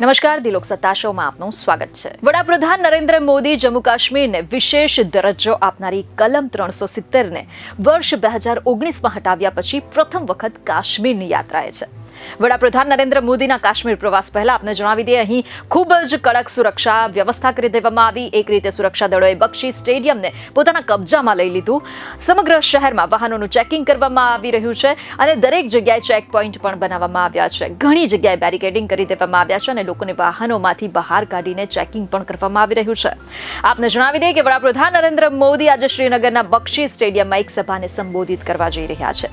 નમસ્કાર, દિલોક સત્તા શોમાં આપનું સ્વાગત છે. વડાપ્રધાન નરેન્દ્ર મોદી જમ્મુ કાશ્મીરને વિશેષ દરજ્જો આપનારી કલમ ત્રણસો સિત્તેરને વર્ષ બે હજાર ઓગણીસમાં હટાવ્યા પછી પ્રથમ વખત કાશ્મીરની યાત્રાએ છે. વડાપ્રધાન નરેન્દ્ર મોદીના કાશ્મીર પ્રવાસ પહેલા આપને જણાવી દઈએ, અહીં ખૂબ જ કડક સુરક્ષા વ્યવસ્થા કરી દેવામાં આવી. એક રીતે સુરક્ષા દળોએ બક્ષી સ્ટેડિયમને પોતાના કબજામાં લઈ લીધું. સમગ્ર શહેરમાં વાહનોનું ચેકિંગ કરવામાં આવી રહ્યું છે અને દરેક જગ્યાએ ચેક પોઈન્ટ પણ બનાવવામાં આવ્યા છે. ઘણી જગ્યાએ બેરિકેડિંગ કરી દેવામાં આવ્યા છે અને લોકોને વાહનોમાંથી બહાર કાઢીને ચેકિંગ પણ કરવામાં આવી રહ્યું છે. આપને જણાવી દઈએ કે વડાપ્રધાન નરેન્દ્ર મોદી આજે શ્રીનગરના બક્ષી સ્ટેડિયમમાં એક સભાને સંબોધિત કરવા જઈ રહ્યા છે.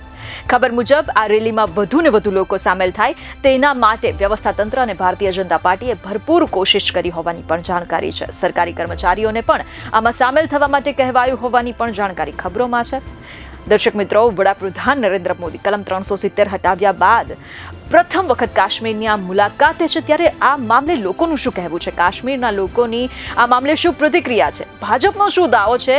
ખબર મુજબ, આ રેલીમાં વધુ ને વધુ લોકો સામેલ થાય. તેના માટે વ્યવસ્થા તંત્ર અને ભારતીય જનતા પાર્ટીએ ભરપૂર કોશિશ કરી હોવાની પણ જાણકારી છે. સરકારી કર્મચારીઓને પણ આમાં સામેલ થવા માટે કહેવાયું હોવાની પણ જાણકારી ખબરોમાં છે. દર્શક મિત્રો, વડાપ્રધાન નરેન્દ્ર મોદી કલમ ત્રણસો સિત્તેર હટાવ્યા બાદ પ્રથમ વખત કાશ્મીરની આ મુલાકાતે છે. ત્યારે આ મામલે લોકોનું શું કહેવું છે? કાશ્મીરના લોકોની આ મામલે શું પ્રતિક્રિયા છે? ભાજપનો શું દાવો છે?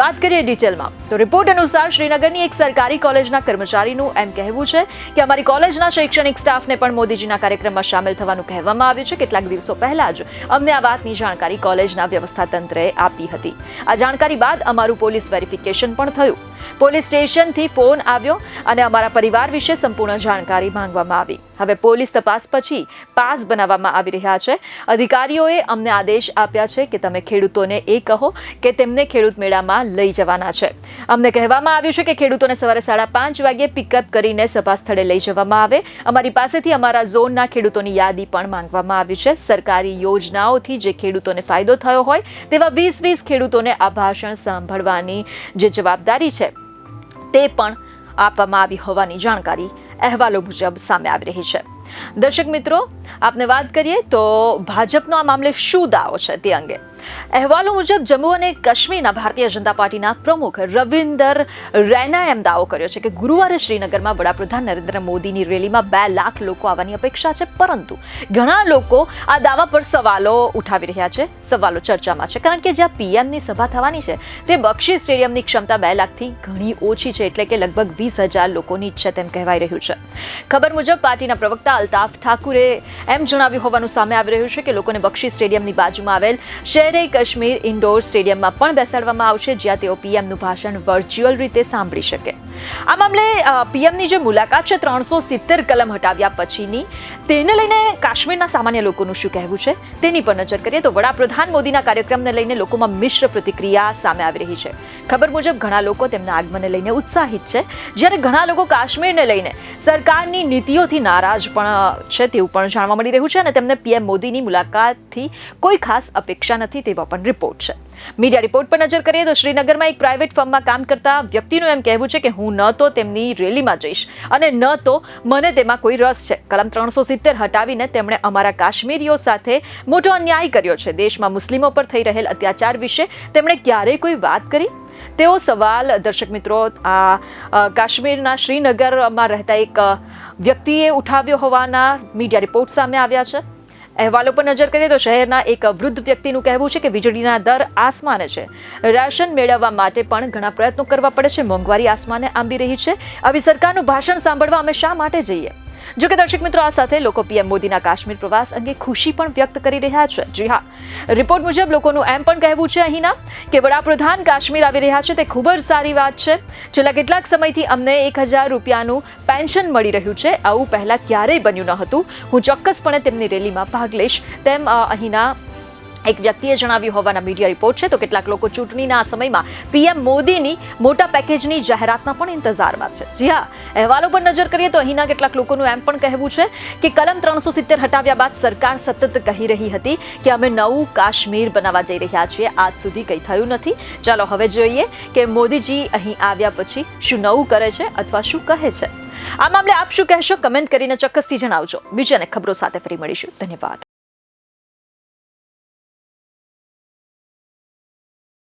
વાત કરીએ ડિટેલમાં. તો રિપોર્ટ અનુસાર શ્રીનગરની એક સરકારી કોલેજના કર્મચારીનું એમ કહેવું છે કે અમારી કોલેજના શૈક્ષણિક સ્ટાફને પણ મોદીજીના કાર્યક્રમમાં સામેલ થવાનું કહેવામાં આવ્યું છે. કેટલાક દિવસો પહેલા જ અમને આ વાતની જાણકારી કોલેજના વ્યવસ્થા તંત્રએ આપી હતી. આ જાણકારી બાદ અમારું પોલીસ વેરિફિકેશન પણ થયું. પોલીસ સ્ટેશનથી ફોન આવ્યો અને અમારા પરિવાર વિશે સંપૂર્ણ જાણકારી માંગવામાં આવી. હવે પોલીસ તપાસ પછી પાસ બનાવવામાં આવી રહ્યા છે. અધિકારીઓએ અમને આદેશ આપ્યા છે કે તમે ખેડૂતોને એ કહો કે તેમને ખેડૂત મેળામાં લઈ જવાના છે. અમને કહેવામાં આવ્યું છે કે ખેડૂતોને સવારે સાડા પાંચ વાગ્યે પિકઅપ કરીને સભા સ્થળે લઈ જવામાં આવે. અમારી પાસેથી અમારા ઝોનના ખેડૂતોની યાદી પણ માંગવામાં આવી છે. સરકારી યોજનાઓથી જે ખેડૂતોને ફાયદો થયો હોય તેવા વીસ વીસ ખેડૂતોને આ ભાષણ સાંભળવાની જે જવાબદારી છે તે પણ આપવામાં આવી હોવાની જાણકારી અહેવાલો મુજબ સામે આવી રહી છે. દર્શક મિત્રો, આપને વાત કરીએ તો ભાજપનો આ મામલે શું દાવો છે તે અંગે. અહેવાલો મુજબ જમ્મુ અને કાશ્મીરના ભારતીય જનતા પાર્ટીના પ્રમુખ રવિન્દર રૈનાએ એમ દાવો કર્યો છે કે ગુરુવારે શ્રીનગરમાં વડાપ્રધાન નરેન્દ્ર મોદીની રેલીમાં બે લાખ લોકો આવવાની અપેક્ષા છે, પરંતુ ઘણા લોકો આ દાવા પર સવાલો ઉઠાવી રહ્યા છે, સવાલો ચર્ચામાં છે. કારણ કે જ્યાં પીએમની સભા થવાની છે, તે બક્ષી સ્ટેડિયમની ક્ષમતા બે લાખથી ઘણી ઓછી છે, એટલે કે લગભગ વીસ હજાર લોકોની ઈચ્છા તેમ કહેવાઈ રહ્યું છે. ખબર મુજબ પાર્ટીના પ્રવક્તા અલ્તાફ ઠાકુરે એમ જણાવ્યું હોવાનું સામે આવી રહ્યું છે કે લોકોને બક્ષી સ્ટેડિયમની બાજુમાં આવેલ શહેરે કાશ્મીર ઇન્ડોર સ્ટેડિયમમાં પણ બેસાડવામાં આવશે, જ્યાં તેઓ પીએમનું ભાષણ વર્ચ્યુઅલ રીતે સાંભળી શકે. આ મામલે પીએમની જે મુલાકાત છે, ત્રણસો સિત્તેર કલમ હટાવ્યા પછીની, તેને લઈને કાશ્મીરના સામાન્ય લોકોનું શું કહેવું છે? તેની પર નજર કરીએ તો વડાપ્રધાન મોદીના કાર્યક્રમને લઈને લોકોમાં મિશ્ર પ્રતિક્રિયા સામે આવી રહી છે. ખબર મુજબ ઘણા લોકો તેમના આગમનને લઈને ઉત્સાહિત છે. જ્યારે ઘણા લોકો કાશ્મીરને લઈને સરકારની નીતિઓથી નારાજ પણ છે તેવું પણ જાણવા મળી રહ્યું છે અને તેમને પીએમ મોદીની મુલાકાતથી કોઈ ખાસ અપેક્ષા નથી તેવા પણ રિપોર્ટ છે. મીડિયા રિપોર્ટ પર નજર કરીએ તો શ્રીનગરમાં એક પ્રાઇવેટ ફર્મમાં કામ કરતા વ્યક્તિનું એમ કહેવું છે કે હું ન તો તેમની રેલીમાં જઈશ અને ન તો મને તેમાં કોઈ રસ છે. કલમ ત્રણસો સિત્તેર હટાવીને તેમણે અમારા કાશ્મીરીઓ સાથે મોટો અન્યાય કર્યો છે. દેશમાં મુસ્લિમો પર થઈ રહેલ અત્યાચાર વિશે તેમણે ક્યારેય કોઈ વાત કરી? તેઓ સવાલ, દર્શક મિત્રો, આ કાશ્મીરના શ્રીનગરમાં રહેતા એક વ્યક્તિએ ઉઠાવ્યો હોવાના મીડિયા રિપોર્ટ સામે આવ્યા છે. અહેવાલો પર નજર કરીએ તો શહેરના એક વૃદ્ધ વ્યક્તિનું કહેવું છે કે વીજળીના દર આસમાને છે. રાશન મેળવવા માટે પણ ઘણા પ્રયત્નો કરવા પડે છે. મોંઘવારી આસમાને આંબી રહી છે. આવી સરકારનું ભાષણ સાંભળવા અમે શા માટે જઈએ? જો કે દર્શક મિત્રો, આ સાથે લોકો પીએમ મોદીના કાશ્મીર પ્રવાસ અંગે ખુશી પણ વ્યક્ત કરી રહ્યા છે. જી હા, રિપોર્ટ મુજબ લોકોનું એમ પણ કહેવું છે અહીંના કે વડાપ્રધાન કાશ્મીર આવી રહ્યા છે, તે ખૂબ જ સારી વાત છે. છેલ્લા કેટલાક સમયથી અમને એક હજાર રૂપિયાનું પેન્શન મળી રહ્યું છે. આવું પહેલાં ક્યારેય બન્યું ન હતું. હું ચોક્કસપણે તેમની રેલીમાં ભાગ લઈશ. તેમ અહીંના એક વ્યક્તિએ જણાવ્યું હોવાના મીડિયા રિપોર્ટ છે. તો કેટલાક લોકો ચૂંટણીના સમયમાં પીએમ મોદીની મોટા પેકેજની જાહેરાતના પણ ઇંતજારમાં છે. જી હા, અહેવાલો પર નજર કરીએ તો અહીંના કેટલાક લોકોનું એમ પણ કહેવું છે કે કલમ ત્રણસો સિત્તેર હટાવ્યા બાદ સરકાર સતત કહી રહી હતી કે અમે નવું કાશ્મીર બનાવવા જઈ રહ્યા છીએ. આજ સુધી કંઈ થયું નથી. ચાલો હવે જોઈએ કે મોદીજી અહીં આવ્યા પછી શું નવું કરે છે અથવા શું કહે છે. આ મામલે આપ શું કહેશો? કમેન્ટ કરીને ચોક્કસથી જણાવજો. બીજાને ખબરો સાથે ફરી મળીશું. ધન્યવાદ.